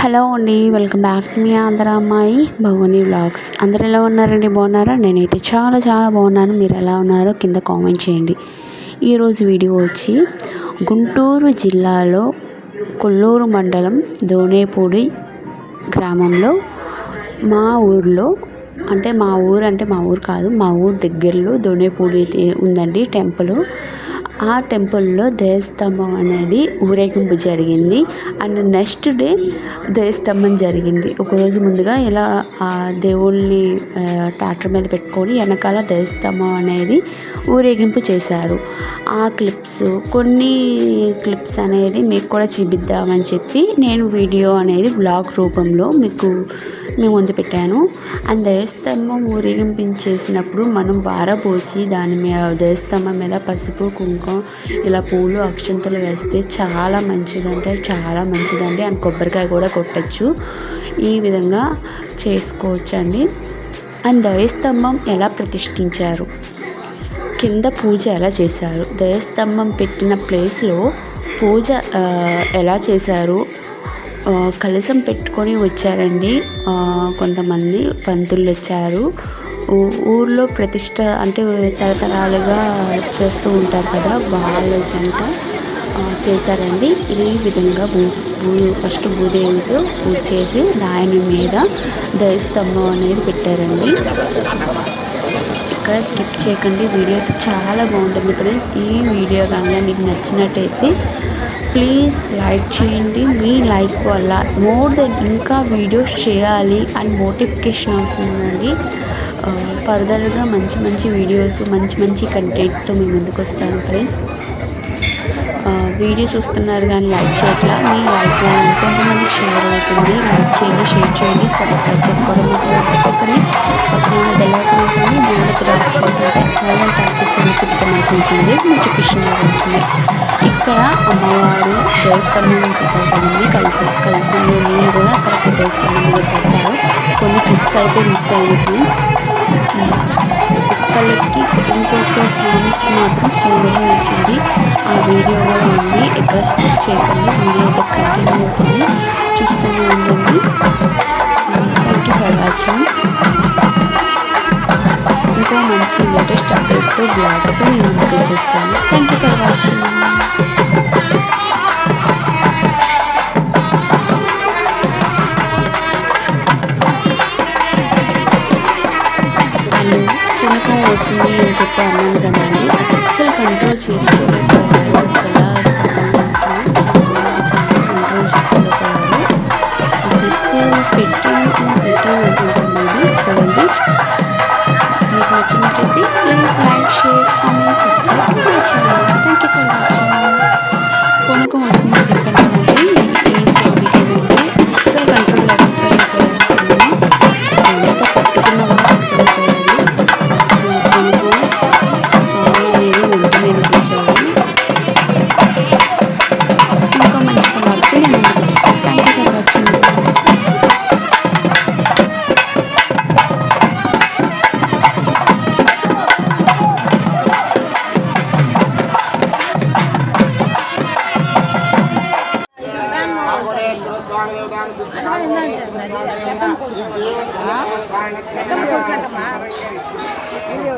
Hello అండి welcome back మీ ఆంధ్ర అమ్మాయి Bhavani vlogs. అందరు ఎలా ఉన్నారండి? బాగున్నారా? నేనైతే చాలా చాలా బాగున్నాను. మీరు ఎలా ఉన్నారో కింద కామెంట్ చేయండి. ఈరోజు వీడియో వచ్చి గుంటూరు జిల్లాలో కొల్లూరు మండలం దోనేపూడి గ్రామంలో మా ఊర్లో అంటే మా ఊరు అంటే మా ఊరు కాదు మా ఊరు దగ్గరలో దోనేపూడి ఉందండి టెంపుల్. ఆ టెంపుల్లో ధ్వజస్తంభం అనేది ఊరేగింపు జరిగింది. అండ్ నెక్స్ట్ డే ధ్వజస్తంభం జరిగింది. ఒకరోజు ముందుగా ఇలా ఆ దేవుళ్ళని ట్రాక్టర్ మీద పెట్టుకొని వెనకాల ధ్వజస్తంభం అనేది ఊరేగింపు చేశారు. ఆ క్లిప్స్ కొన్ని క్లిప్స్ అనేది మీకు కూడా చూపిద్దామని చెప్పి నేను వీడియో అనేది బ్లాగ్ రూపంలో మీకు మేము ముందు పెట్టాను ఆ ధ్వజస్తంభం ఊరేగింపించేసినప్పుడు మనం వారపోసి దాని మీద దయస్తంభం మీద పసుపు కుంకుమ ఇలా పూలు అక్షంతలు వేస్తే చాలా మంచిదంటే చాలా మంచిదండి. అండ్ కొబ్బరికాయ కూడా కొట్టచ్చు. ఈ విధంగా చేసుకోవచ్చండి. అండ్ దయస్తంభం ఎలా ప్రతిష్ఠించారు? కింద పూజ ఎలా చేశారు? దయస్తంభం పెట్టిన ప్లేస్లో పూజ ఎలా చేశారు? కలశం పెట్టుకొని వచ్చారండి. కొంతమంది పంతులు వచ్చారు. ఊర్లో ప్రతిష్ట అంటే తరతరాలుగా చేస్తూ ఉంటారు కదా వాళ్ళ జంట చేశారండి. ఈ విధంగా భూ భూ ఫస్ట్ భూదేవితో పూజ చేసి దాని మీద దయస్తంభం అనేది పెట్టారండి. ఇక్కడ స్కిప్ చేయకండి వీడియో చాలా బాగుంటుంది. ఫ్రెండ్స్ ఈ వీడియో కనుక మీకు నచ్చినట్టయితే ప్లీజ్ లైక్ చేయండి మీ లైక్ వల్ల మోర్ దెన్ ఇంకా వీడియోస్ చేయాలి అండ్ నోటిఫికేషన్ వస్తుందండి. ఫర్దర్గా మంచి మంచి వీడియోస్ మంచి మంచి కంటెంట్తో మీ ముందుకు వస్తాను ఫ్రెండ్స్ వీడియో చూస్తున్నారు కానీ లైక్ చేయట్లా మీ లైక్ కొంతమంది షేర్ అవుతుంది. లైక్ చేయండి షేర్ చేయండి సబ్స్క్రైబ్ చేసుకోవడం మర్చిపోకండి. పక్కన బెల్ ఐకాన్ ఉంటుంది త్రీ ఆప్షన్స్ ఉంటాయి. వాళ్ళని ట్యాప్ చేస్తే మీకు మంచి మంచి నోటిఫికేషన్ వస్తుంది. ఇక్కడ అమ్మవారు దేవస్థానం పెట్టారండి కలిసి కలిసి నేను కూడా అక్కడ దేవస్థానం మీద పెడతారు. కొన్ని ట్రిప్స్ అయితే మిస్ అయ్యింది ఫ్రెండ్స్ ఒక్కళ్ళకి ఇంకొక స్వామికి మాత్రం పూర్వం వచ్చింది ఆ వీడియో కూడా ఉంది. ఎక్కడ స్కిప్ చేయకండి. వీడియో అయితే కంటిన్యూ అవుతుంది. చూస్తూనే ఉండండి. థ్యాంక్ యూ ఫర్ వాచింగ్ ఇంకో మంచి లేటెస్ట్ అప్డేట్తో బ్లాగ్తో నేను ముందుకు చేస్తాను. థ్యాంక్ యూ ఫర్ వాచింగ్ వస్తుంది అని చెప్పి అన్నాను కదండి. అస్సలు కంట్రోల్ చేసుకోలేకపోయారు అసలు చాలా చాలా కంట్రోల్ చేసుకోలేకపోయారు పెట్టి పెట్టాను అనుకుంటున్నాను. చూడండి. మీకు నచ్చినట్లయితే please like share comment subscribe 啊，那那那里在洞啊，在洞口干什么？没有。